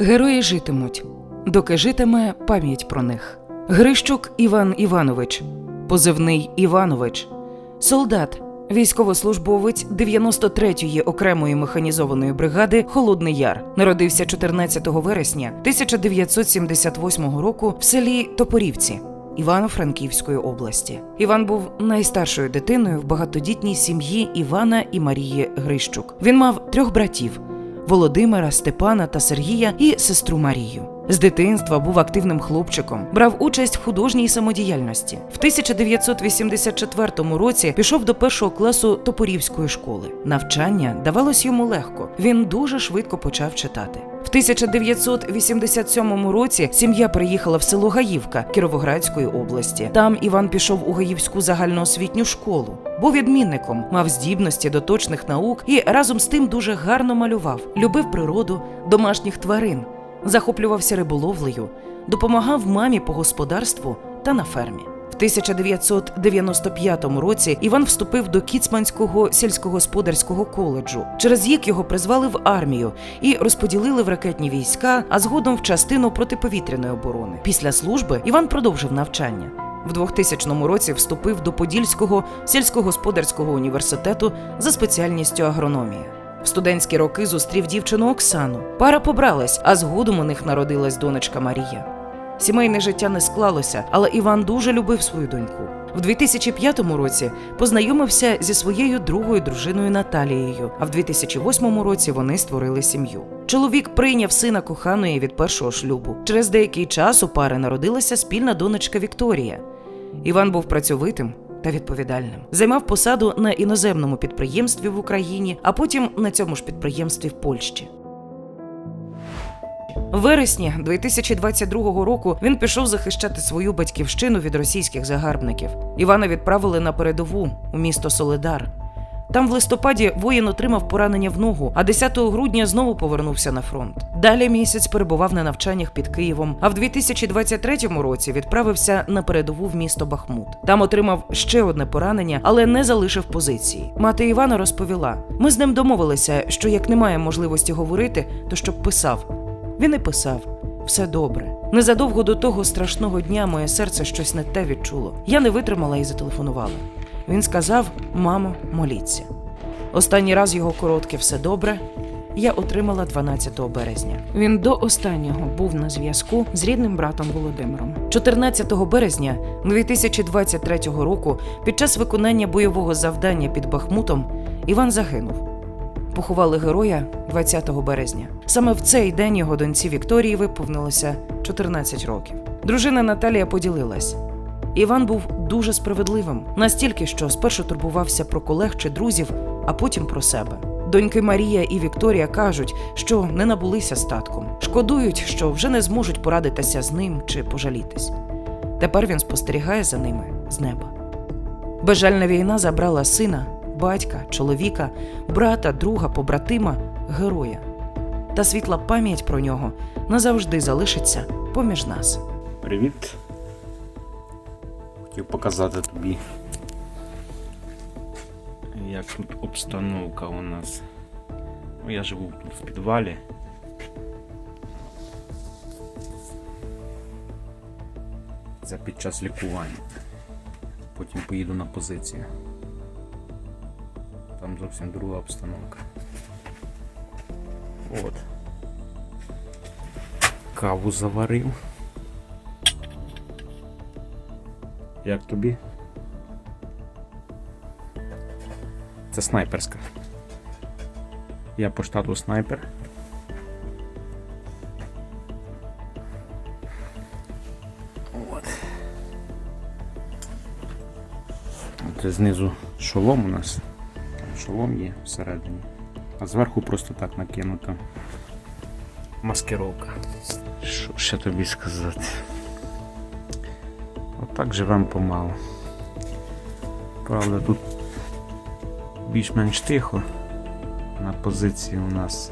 Герої житимуть, доки житиме пам'ять про них. Грищук Іван Іванович, позивний Іванович, солдат, військовослужбовець 93-ї окремої механізованої бригади Холодний Яр. Народився 14 вересня 1978 року в селі Топорівці. Івано-Франківської області Іван був найстаршою дитиною в багатодітній сім'ї Івана і Марії Грищук. Він мав трьох братів: Володимира, Степана та Сергія і сестру Марію. З дитинства був активним хлопчиком, брав участь в художній самодіяльності. В 1984 році пішов до першого класу Топорівської школи. Навчання давалось йому легко. Він дуже швидко почав читати. В 1987 році сім'я приїхала в село Гаївка Кіровоградської області. Там Іван пішов у Гаївську загальноосвітню школу. Був відмінником, мав здібності до точних наук і разом з тим дуже гарно малював, любив природу, домашніх тварин, захоплювався риболовлею, допомагав мамі по господарству та на фермі. В 1995 році Іван вступив до Кіцманського сільськогосподарського коледжу. Через рік його призвали в армію і розподілили в ракетні війська, а згодом в частину протиповітряної оборони. Після служби Іван продовжив навчання. В 2000 році вступив до Подільського сільськогосподарського університету за спеціальністю агрономія. В студентські роки зустрів дівчину Оксану. Пара побралась, а згодом у них народилась донечка Марія. Сімейне життя не склалося, але Іван дуже любив свою доньку. В 2005 році познайомився зі своєю другою дружиною Наталією, а в 2008 році вони створили сім'ю. Чоловік прийняв сина коханої від першого шлюбу. Через деякий час у пари народилася спільна донечка Вікторія. Іван був працьовитим та відповідальним. Займав посаду на іноземному підприємстві в Україні, а потім на цьому ж підприємстві в Польщі. В вересні 2022 року він пішов захищати свою батьківщину від російських загарбників. Івана відправили на передову у місто Соледар. Там в листопаді воїн отримав поранення в ногу, а 10 грудня знову повернувся на фронт. Далі місяць перебував на навчаннях під Києвом, а в 2023 році відправився на передову в місто Бахмут. Там отримав ще одне поранення, але не залишив позиції. Мати Івана розповіла: ми з ним домовилися, що як немає можливості говорити, то щоб писав. Він і писав. Все добре. Незадовго до того страшного дня моє серце щось не те відчуло. Я не витримала і зателефонувала. Він сказав: Мамо, моліться. Останній раз його коротке все добре. Я отримала 12 березня. Він до останнього був на зв'язку з рідним братом Володимиром. 14 березня 2023 року, під час виконання бойового завдання під Бахмутом, Іван загинув. Поховали героя 20 березня. Саме в цей день його доньці Вікторії виповнилося 14 років. Дружина Наталія поділилась. Іван був дуже справедливим, настільки, що спершу турбувався про колег чи друзів, а потім про себе. Доньки Марія і Вікторія кажуть, що не набулися статком, шкодують, що вже не зможуть порадитися з ним чи пожалітись. Тепер він спостерігає за ними з неба. Безжальна війна забрала сина, батька, чоловіка, брата, друга, побратима, героя. Та світла пам'ять про нього назавжди залишиться поміж нас. Привіт. Хотів показати тобі, як тут обстановка у нас. Ну, я живу тут в підвалі. Це під час лікування. Потім поїду на позицію. Там зовсім друга обстановка. От. Каву заварив. Як тобі? Це снайперська. Я по штату снайпер. От. Це знизу шолом у нас. Шолом є всередині. А зверху просто так накинута маскировка. Що ще тобі сказати? Отак живемо помалу. Правда, тут більш-менш тихо. На позиції у нас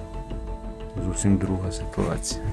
зовсім друга ситуація.